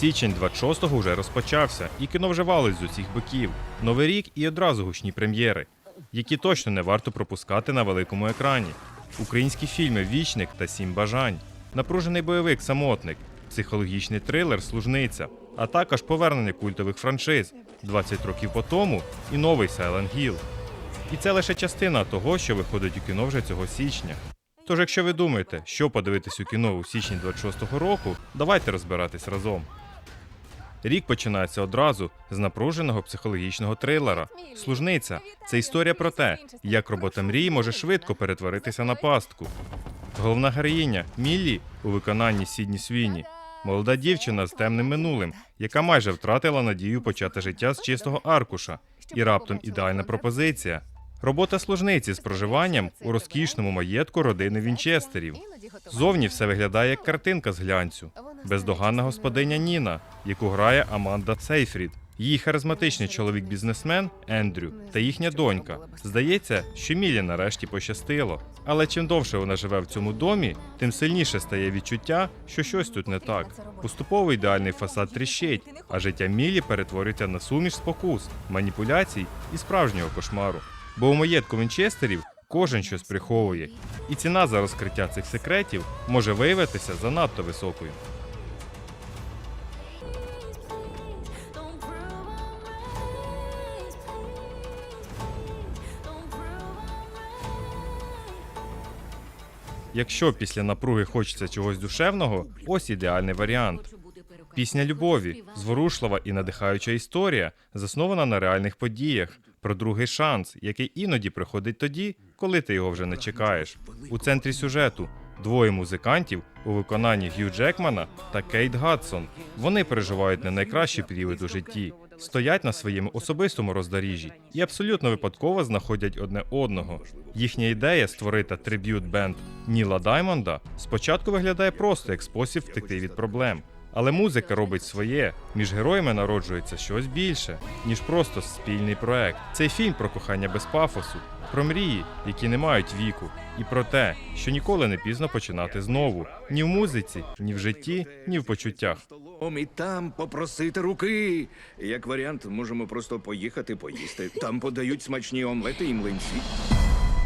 Січень 26-го вже розпочався, і кіно вже валить з усіх боків. Новий рік і одразу гучні прем'єри, які точно не варто пропускати на великому екрані. Українські фільми Вічник та Сім бажань, напружений бойовик Самотник, психологічний трилер Служниця, а також повернення культових франшиз 20 років по тому і новий Silent Hill. І це лише частина того, що виходить у кіно вже цього січня. Тож, якщо ви думаєте, що подивитись у кіно у січні 26-го року, давайте розбиратись разом. Рік починається одразу з напруженого психологічного трилера. Служниця це історія про те, як робота мрії може швидко перетворитися на пастку. Головна героїня Міллі у виконанні Сідні Свіні. Молода дівчина з темним минулим, яка майже втратила надію почати життя з чистого аркуша, і раптом ідеальна пропозиція. Робота служниці з проживанням у розкішному маєтку родини Вінчестерів. Зовні все виглядає як картинка з глянцю. Бездоганна господиня Ніна, яку грає Аманда Сейфрід. Її харизматичний чоловік-бізнесмен Ендрю та їхня донька. Здається, що Мілі нарешті пощастило. Але чим довше вона живе в цьому домі, тим сильніше стає відчуття, що щось тут не так. Поступово ідеальний фасад тріщить, а життя Мілі перетворюється на суміш спокус, маніпуляцій і справжнього кошмару. Бо у маєтку Вінчестерів кожен щось приховує, і ціна за розкриття цих секретів може виявитися занадто високою. Якщо після напруги хочеться чогось душевного, ось ідеальний варіант. Пісня любові, зворушлива і надихаюча історія, заснована на реальних подіях, про другий шанс, який іноді приходить тоді, коли ти його вже не чекаєш. У центрі сюжету двоє музикантів у виконанні Г'ю Джекмана та Кейт Гадсон. Вони переживають не найкращий період у житті, стоять на своєму особистому роздоріжжі і абсолютно випадково знаходять одне одного. Їхня ідея створити триб'ют бенд Ніла Даймонда спочатку виглядає просто як спосіб втекти від проблем. Але музика робить своє. Між героями народжується щось більше, ніж просто спільний проект. Цей фільм про кохання без пафосу, про мрії, які не мають віку, і про те, що ніколи не пізно починати знову ні в музиці, ні в житті, ні в почуттях. І там попросити руки. Як варіант, можемо просто поїхати поїсти. Там подають смачні омлети і млинці.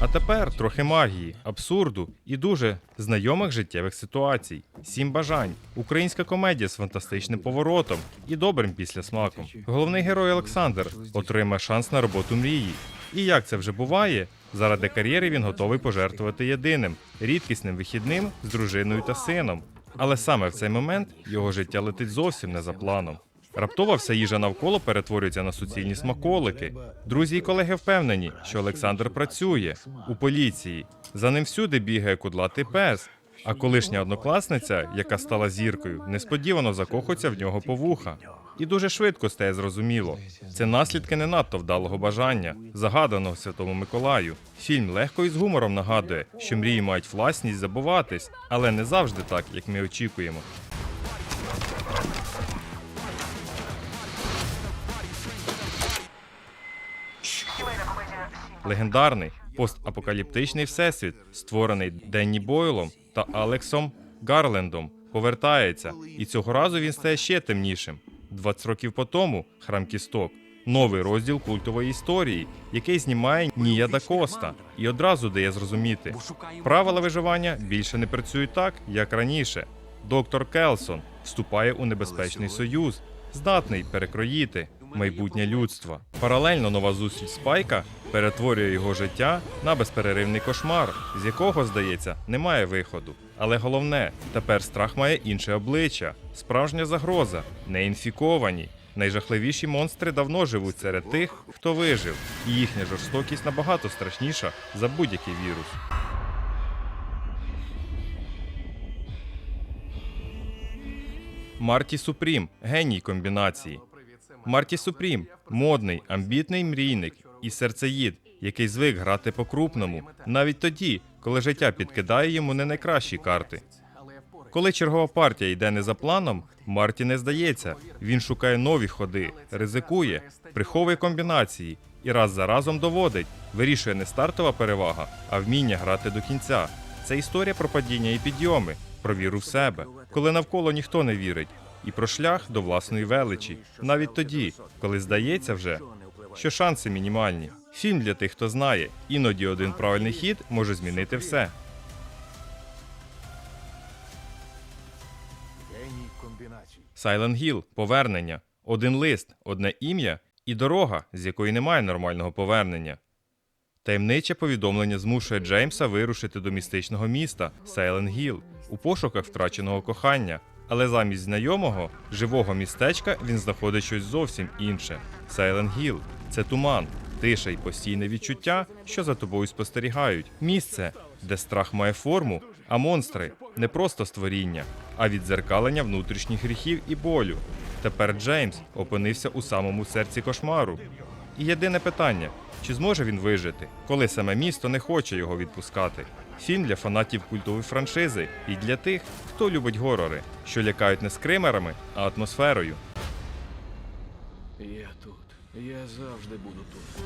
А тепер трохи магії, абсурду і дуже знайомих життєвих ситуацій. Сім бажань. Українська комедія з фантастичним поворотом і добрим післясмаком. Головний герой Олександр отримає шанс на роботу мрії. І як це вже буває, заради кар'єри він готовий пожертвувати єдиним рідкісним вихідним з дружиною та сином. Але саме в цей момент його життя летить зовсім не за планом. Раптово вся їжа навколо перетворюється на суцільні смаколики. Друзі і колеги впевнені, що Олександр працює у поліції. За ним всюди бігає кудлатий пес. А колишня однокласниця, яка стала зіркою, несподівано закохується в нього по вуха. І дуже швидко стає зрозуміло. Це наслідки не надто вдалого бажання, загаданого Святому Миколаю. Фільм легко і з гумором нагадує, що мрії мають власність забуватись, але не завжди так, як ми очікуємо. Легендарний постапокаліптичний всесвіт, створений Денні Бойлом та Алексом Гарлендом, повертається, і цього разу він стає ще темнішим. 20 років по тому храм кісток. Новий розділ культової історії, який знімає Нія да Коста, і одразу дає зрозуміти, правила виживання більше не працюють так, як раніше. Доктор Келсон вступає у небезпечний союз, здатний перекроїти майбутнє людства. Паралельно нова зустріч Спайка перетворює його життя на безперервний кошмар, з якого, здається, немає виходу. Але головне, тепер страх має інше обличчя, справжня загроза, неінфіковані. Найжахливіші монстри давно живуть серед тих, хто вижив, і їхня жорстокість набагато страшніша за будь-який вірус. Марті Супрім геній комбінації. Марті Супрім модний, амбітний мрійник і серцеїд, який звик грати по-крупному, навіть тоді, коли життя підкидає йому не найкращі карти. Коли чергова партія йде не за планом, Марті не здається. Він шукає нові ходи, ризикує, приховує комбінації і раз за разом доводить, вирішує не стартова перевага, а вміння грати до кінця. Це історія про падіння і підйоми, про віру в себе, коли навколо ніхто не вірить, і про шлях до власної величі, навіть тоді, коли здається вже, що шанси мінімальні. Фільм для тих, хто знає, іноді один правильний хід може змінити все. Silent Hill – повернення, один лист, одне ім'я і дорога, з якої немає нормального повернення. Таємниче повідомлення змушує Джеймса вирушити до містичного міста Silent Hill у пошуках втраченого кохання. Але замість знайомого, живого містечка він знаходить щось зовсім інше. Silent Hill – це туман, тиша й постійне відчуття, що за тобою спостерігають. Місце, де страх має форму, а монстри не просто створіння, а віддзеркалення внутрішніх гріхів і болю. Тепер Джеймс опинився у самому серці кошмару. І єдине питання: чи зможе він вижити, коли саме місто не хоче його відпускати? Фільм для фанатів культової франшизи і для тих, хто любить горори, що лякають не скримерами, а атмосферою. Я тут. Я завжди буду тут.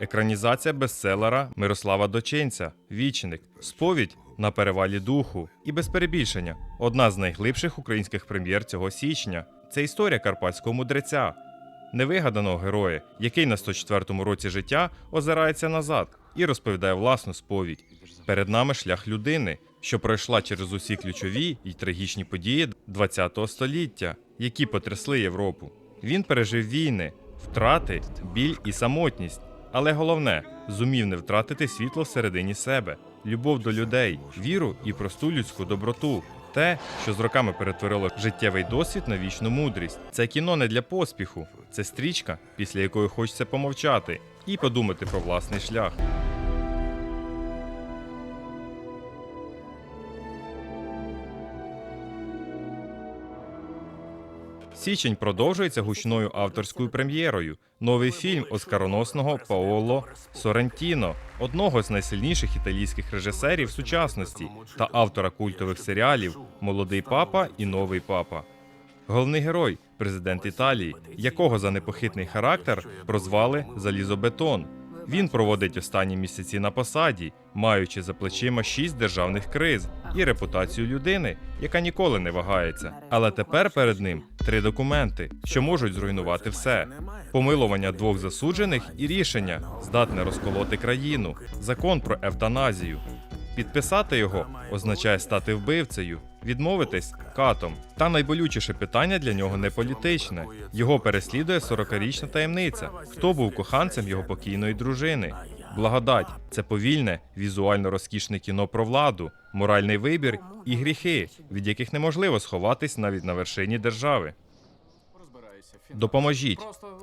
Екранізація бестселера Мирослава Доченця Вічник. Сповідь на перевалі духу. І без перебільшення. Одна з найглибших українських прем'єр цього січня. Це історія карпатського мудреця, невигаданого героя, який на 104-му році життя озирається назад і розповідає власну сповідь. Перед нами шлях людини, що пройшла через усі ключові й трагічні події ХХ століття, які потрясли Європу. Він пережив війни, втрати, біль і самотність. Але головне, зумів не втратити світло всередині себе, любов до людей, віру і просту людську доброту. Те, що з роками перетворило життєвий досвід на вічну мудрість. Це кіно не для поспіху, це стрічка, після якої хочеться помовчати і подумати про власний шлях. Січень продовжується гучною авторською прем'єрою. Новий фільм оскароносного Паоло Сорентіно, одного з найсильніших італійських режисерів сучасності та автора культових серіалів Молодий папа і Новий папа. Головний герой президент Італії, якого за непохитний характер прозвали Залізобетон. Він проводить останні місяці на посаді, маючи за плечима шість державних криз і репутацію людини, яка ніколи не вагається. Але тепер перед ним три документи, що можуть зруйнувати все: помилування двох засуджених і рішення, здатне розколоти країну, закон про евтаназію. Підписати його означає стати вбивцею, відмовитись катом. Та найболючіше питання для нього не політичне. Його переслідує 40-річна таємниця. Хто був коханцем його покійної дружини? Благодать це повільне, візуально розкішне кіно про владу, моральний вибір і гріхи, від яких неможливо сховатись навіть на вершині держави. Допоможіть.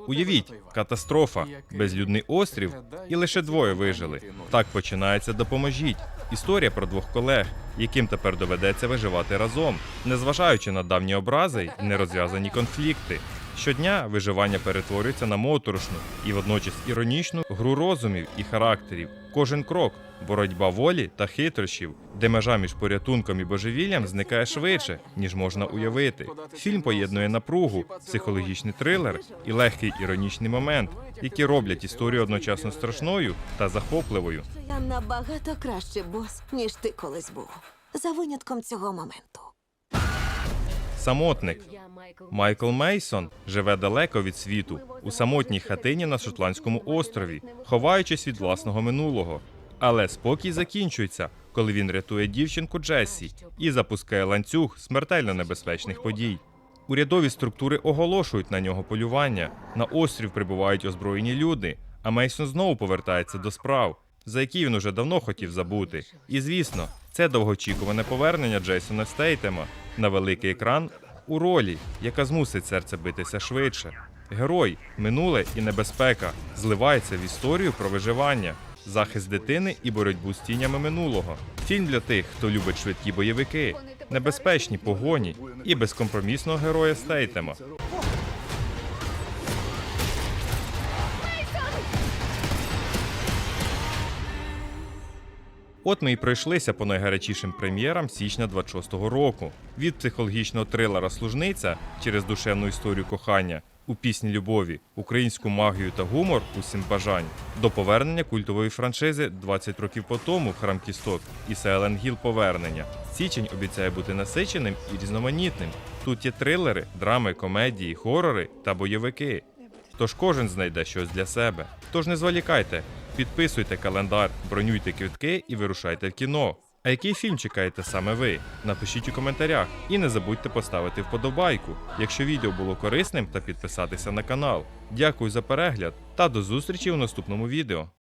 Уявіть, катастрофа, безлюдний острів, і лише двоє вижили. Так починається допоможіть. Історія про двох колег, яким тепер доведеться виживати разом, незважаючи на давні образи і нерозв'язані конфлікти. Щодня виживання перетворюється на моторошну і водночас іронічну гру розумів і характерів. Кожен крок боротьба волі та хитрощів, де межа між порятунком і божевіллям зникає швидше, ніж можна уявити. Фільм поєднує напругу, психологічний трилер і легкий іронічний момент, які роблять історію одночасно страшною та захопливою. Я набагато краще бос, ніж ти колись був. За винятком цього моменту. Самотник Майкл Мейсон живе далеко від світу у самотній хатині на Шотландському острові, ховаючись від власного минулого. Але спокій закінчується, коли він рятує дівчинку Джессі і запускає ланцюг смертельно небезпечних подій. Урядові структури оголошують на нього полювання. На острів прибувають озброєні люди, а Мейсон знову повертається до справ, за які він уже давно хотів забути. І звісно, це довгоочікуване повернення Джейсона Стейтема на великий екран у ролі, яка змусить серце битися швидше. Герой, минуле і небезпека зливається в історію про виживання, захист дитини і боротьбу з тінями минулого. Фільм для тих, хто любить швидкі бойовики, небезпечні погоні і безкомпромісного героя Стейтема. От ми і пройшлися по найгарячішим прем'єрам січня 26-го року. Від психологічного трилера Служниця через душевну історію кохання у пісні любові, українську магію та гумор усім бажань, до повернення культової франшизи 20 років по тому Храм Кісток і Silent Hill Повернення. Січень обіцяє бути насиченим і різноманітним. Тут є трилери, драми, комедії, хорори та бойовики. Тож кожен знайде щось для себе. Тож не зволікайте, підписуйте календар, бронюйте квитки і вирушайте в кіно. А який фільм чекаєте саме ви? Напишіть у коментарях і не забудьте поставити вподобайку, якщо відео було корисним та підписатися на канал. Дякую за перегляд та до зустрічі у наступному відео.